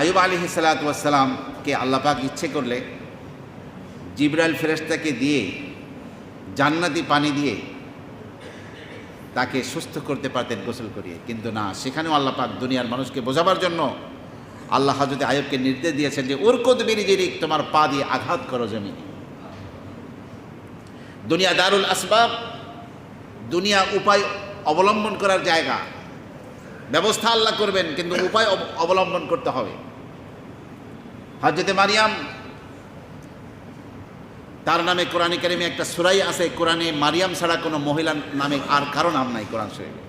আয়ুব আলী সালাতামকে আল্লাপাক ইচ্ছে করলে জিব্রাইল ফেরেস্তাকে দিয়ে জান্নাতি পানি দিয়ে তাকে সুস্থ করতে পারতেন, গোসল করিয়ে। কিন্তু না, সেখানেও আল্লাহ পাক দুনিয়ার মানুষকে বোঝাবার জন্য আল্লাহ হজরত আয়ুবকে নির্দেশ দিয়েছেন যে উরকত বিরিজিরিক, তোমার পা দিয়ে আঘাত করো জমিনে। দুনিয়া দারুল আসবাব, দুনিয়া উপায় অবলম্বন করার জায়গা ব্যবস্থা আল্লাহ করবেন, কিন্তু উপায় অবলম্বন করতে হবে। হজরতে মারিয়াম, তার নামে কোরআনে কারিমে একটা সুরাই আছে, কোরআনে মারিয়াম ছাড়া কোনো মহিলার নামে আর কারও নাম নাই কোরআন শরীফে।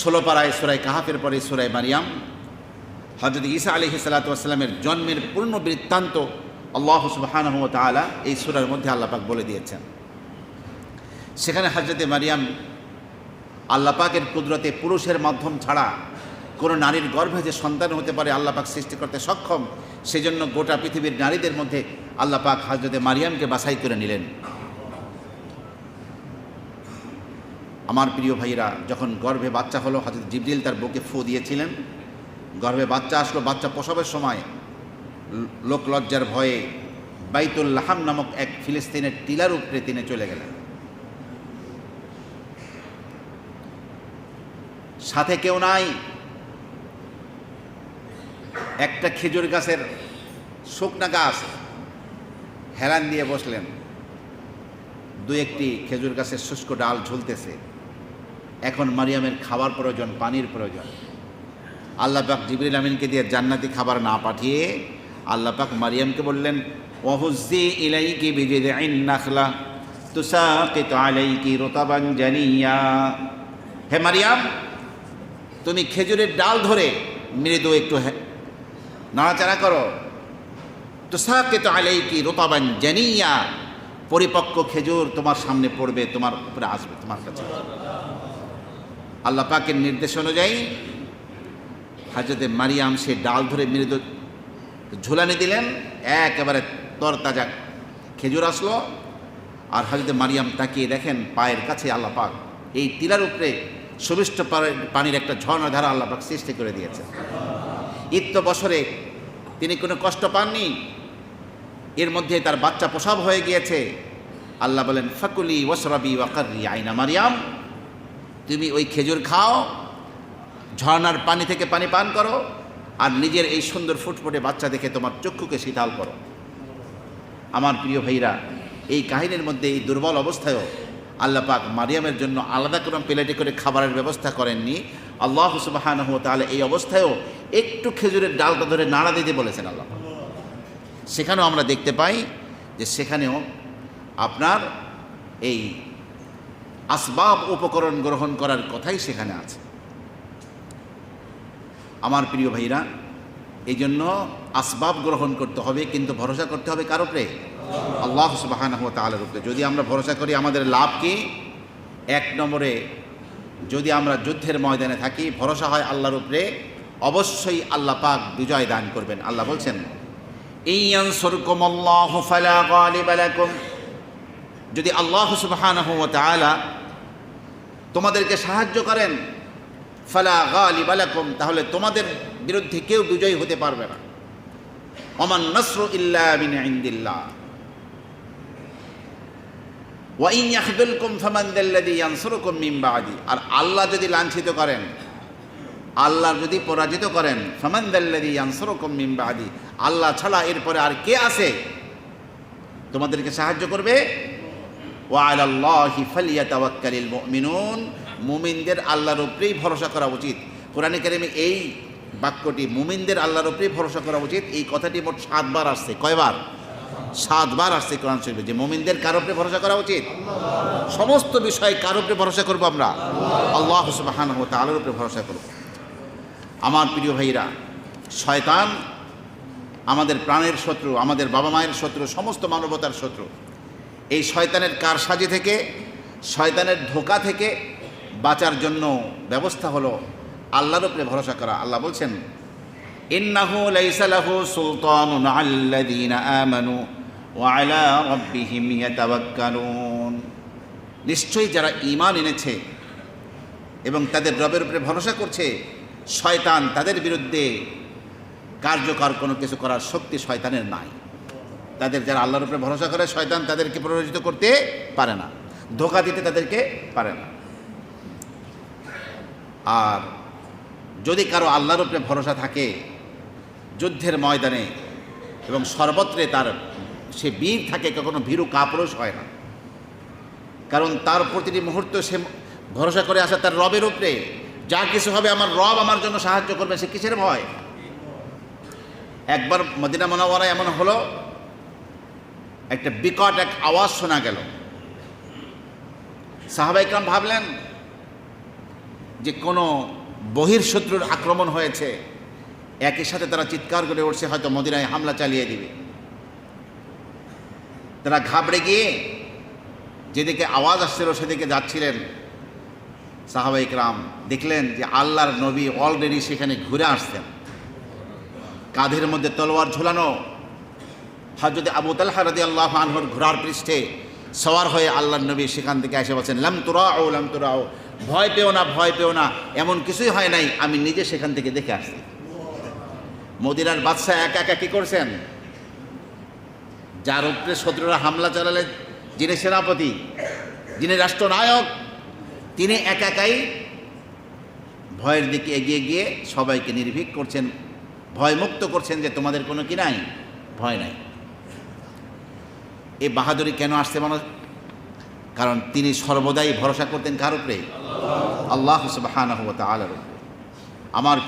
ষোলো পাড়ায় সুরাই কাহাফের পরে সুরাই মারিয়াম হজরত ঈসা আলী সালাতামের জন্মের পূর্ণ বৃত্তান্ত আল্লাহ সুবাহানহ তালা এই সুরার মধ্যে আল্লাপাক বলে দিয়েছেন। সেখানে হজরতে মারিয়াম আল্লাপাকের কুদরতে পুরুষের মাধ্যম ছাড়া কোনো নারীর গর্ভে যে সন্তান হতে পারে আল্লাপাক সৃষ্টি করতে সক্ষম, সেজন্য গোটা পৃথিবীর নারীদের মধ্যে আল্লাপাক হজরতে মারিয়ামকে বাছাই করে নিলেন। আমার প্রিয় ভাইরা যখন গর্ভে বাচ্চা হলো হজরত জিবরিল তার বুকে ফু দিয়েছিলেন। গর্ভে বাচ্চা আসলো, বাচ্চা প্রসবের সময় ল- লোক লজ্জার ভয়ে বাইতুল লাহাম নামক এক ফিলিস্তিনের টিলার উপরে তিনি চলে গেলেন। সাথে কেউ নাই। একটা খেজুর গাছের শুকনা গাছ হেলান দিয়ে বসলেন। দু একটি খেজুর গাছের শুষ্ক ডাল ঝুলতেছে। এখন মারিয়ামের খাবার প্রয়োজন, পানির প্রয়োজন। আল্লাহ পাক জিবরিল আমিনকে দিয়ে জান্নাতি খাবার না পাঠিয়ে আল্লাহ পাক মারিয়ামকে বললেন ওহুজি ইলাইকি বিজিদ নাখলা, তুসাকিত আলাইকি রতাবান জানিয়া। হে মারিয়াম তুমি খেজুরের ডাল ধরে মৃদু একটু নাড়াচাড়া করো। তুসাকিত আলাইকি রতাবান জানিয়া, পরিপক্ক খেজুর তোমার সামনে পড়বে, তোমার উপরে আসবে, তোমার কাছে। আল্লাহ পাকের নির্দেশ অনুযায়ী হাজরতে মারিয়াম সে ডাল ধরে মৃদু ঝুলানি দিলেন, একেবারে তরতাজা খেজুর আসলো। আর হাজরতে মারিয়াম তাকিয়ে দেখেন পায়ের কাছে আল্লাহ পাক এই টিলার উপরে সুবিষ্ট পানির একটা ঝর্ণা ধারা আল্লাহ সৃষ্টি করে দিয়েছেন। ইত্য বছরে তিনি কোনো কষ্ট পাননি। এর মধ্যে তার বাচ্চা প্রসব হয়ে গিয়েছে। আল্লাহ বলেন, ফাকুলি ওসরাবি ওয়াকারি আইনা মারিয়াম। তুমি ওই খেজুর খাও, ঝর্ণার পানি থেকে পানি পান করো, আর নিজের এই সুন্দর ফুটফুটে বাচ্চা দেখে তোমার চক্ষুকে শীতল করো। আমার প্রিয় ভাইরা, এই কাহিনীর মধ্যে এই দুর্বল অবস্থায়ও আল্লাহ পাক মারিয়ামের জন্য আলাদা কোনো প্লেটে করে খাবারের ব্যবস্থা করেননি। আল্লাহ সুবাহান তাহলে এই অবস্থায়ও একটু খেজুরের ডালটা ধরে নাড়া দিতে বলেছেন আল্লাহ সেখানেও আমরা দেখতে পাই যে সেখানেও আপনার এই আসবাব উপকরণ গ্রহণ করার কথাই সেখানে আছে। আমার প্রিয় ভাইরা এই জন্য আসবাব গ্রহণ করতে হবে, কিন্তু ভরসা করতে হবে কার উপরে। আল্লাহ সুবাহান তালের উপরে। যদি আমরা ভরসা করি আমাদের লাভ কি? এক নম্বরে, যদি আমরা যুদ্ধের ময়দানে থাকি, ভরসা হয় আল্লাহর উপরে, অবশ্যই আল্লাহ পাক বিজয় দান করবেন। আল্লাহ বলছেন যদি আল্লাহ সুবহানাহু ওয়া তাআলা তোমাদেরকে সাহায্য করেন, ফালা গালিবা লাকুম, তাহলে তোমাদের বিরুদ্ধে কেউ বিজয়ী হতে পারবে না। অমান নাসরু ইল্লা ইনদিল্লাহ। আর আল্লাহ যদি লাঞ্ছিত করেন, আল্লাহ যদি পরাজিত করেন, ফামান দাল্লাযী ইয়ানসুরুকুম আল্লাহ ছাড়া এরপরে আর কে আছে? তোমাদেরকে সাহায্য করবে? মুমিনদের আল্লাহর উপরেই ভরসা করা উচিত। কোরআনে কারিমে এই বাক্যটি, মুমিনদের আল্লাহর উপরেই ভরসা করা উচিত। এই কথাটি মোট সাতবার আসছে। কয়বার? সাতবার আসছে কোরআন শরীফে। যে মুমিনদের কার উপরে ভরসা করা উচিত? সমস্ত বিষয়ে কার উপরে ভরসা করব আমরা? আল্লাহ সুবহানাহু ওয়া তাআলার উপরে ভরসা করব। আমার প্রিয় ভাইরা শয়তান আমাদের প্রাণের শত্রু, আমাদের বাবা মায়ের শত্রু, সমস্ত মানবতার শত্রু। এই শয়তানের কারসাজি থেকে, শয়তানের ধোকা থেকে বাঁচার জন্য ব্যবস্থা হলো আল্লাহর উপরে ভরসা করা। আল্লাহ বলছেন, ইন্নাহু লাইসা সুলতানুন আল্লাযীনা আমানু। নিশ্চয়ই যারা ঈমান এনেছে এবং তাদের রবের উপরে ভরসা করছে, শয়তান তাদের বিরুদ্ধে কার্যকর কোনো কিছু করার শক্তি শয়তানের নাই। তাদের যারা আল্লাহর উপরে ভরসা করে, শয়তান তাদেরকে প্ররোচিত করতে পারে না, ধোকা দিতে তাদেরকে পারে না। আর যদি কারও আল্লাহর উপরে ভরসা থাকে, যুদ্ধের ময়দানে এবং সর্বত্রে তার সে বীর থাকে, কখনো ভীরু কাপুরুষ হয় না। কারণ তার প্রতিটি মুহূর্ত সে ভরসা করে আসে তার রবের উপরে। যা কিছু হবে আমার রব আমার জন্য সাহায্য করবে, সে কিসের ভয়? একবার মদিনা মনোবরা এমন হলো, একটা বিকট এক আওয়াজ শোনা গেল। সাহাবাইকরাম ভাবলেন যে কোনো বহির্শত্রুর আক্রমণ হয়েছে, একই সাথে তারা চিৎকার করে উঠছে, হয়তো মদিনায় হামলা চালিয়ে দিবে। তারা ঘাবড়ে গিয়ে যেদিকে আওয়াজ আসছিল সেদিকে যাচ্ছিলেন সাহাবাইক রাম দেখলেন যে আল্লাহর নবী অলরেডি সেখানে ঘুরে আসতেন কাঁধের মধ্যে তলোয়ার ঝোলানো। হজরত আবু তালহা রাদি আল্লাহ আনহর ঘোড়ার পৃষ্ঠে সওয়ার হয়ে আল্লাহ নবী সেখান থেকে এসে বলছেন, লাম তুরাও লাম তুরাও ভয় পেও না, ভয় পেও না। এমন কিছুই হয় নাই। আমি নিজে সেখান থেকে দেখে আসছি। মদিনার বাদশাহ একা একা কী করছেন? যার উপরে শত্রুরা হামলা চালালে যিনি সেনাপতি, যিনি রাষ্ট্রনায়ক, তিনি একা একাই ভয়ের দিকে এগিয়ে গিয়ে সবাইকে নির্ভীক করছেন ভয়মুক্ত করছেন যে তোমাদের কোনো কি নাই, ভয় নাই। এই বাহাদুরি কেন আসছে মানুষ? কারণ তিনি সর্বদাই ভরসা করতেন কার উপরে? আল্লাহ সুবাহ আমার